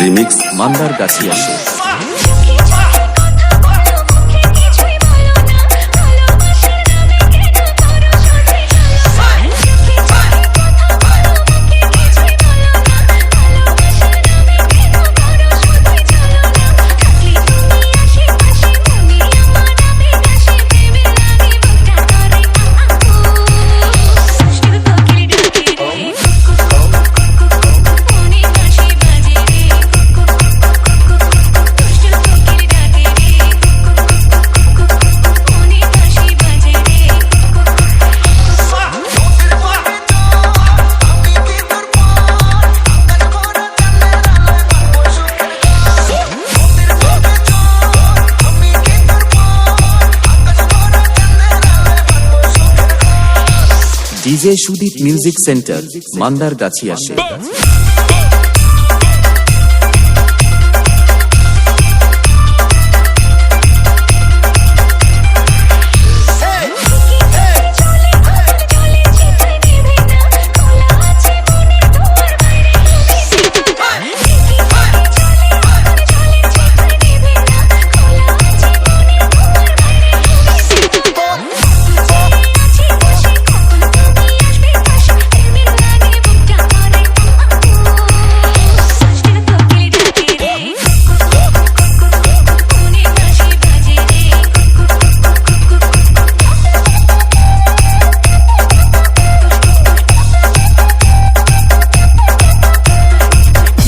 Remix মান্দার গাছিয়া আসে DJ Sudip music centre মান্দার গাছি আসে।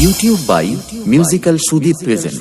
YouTube by musical Sudip present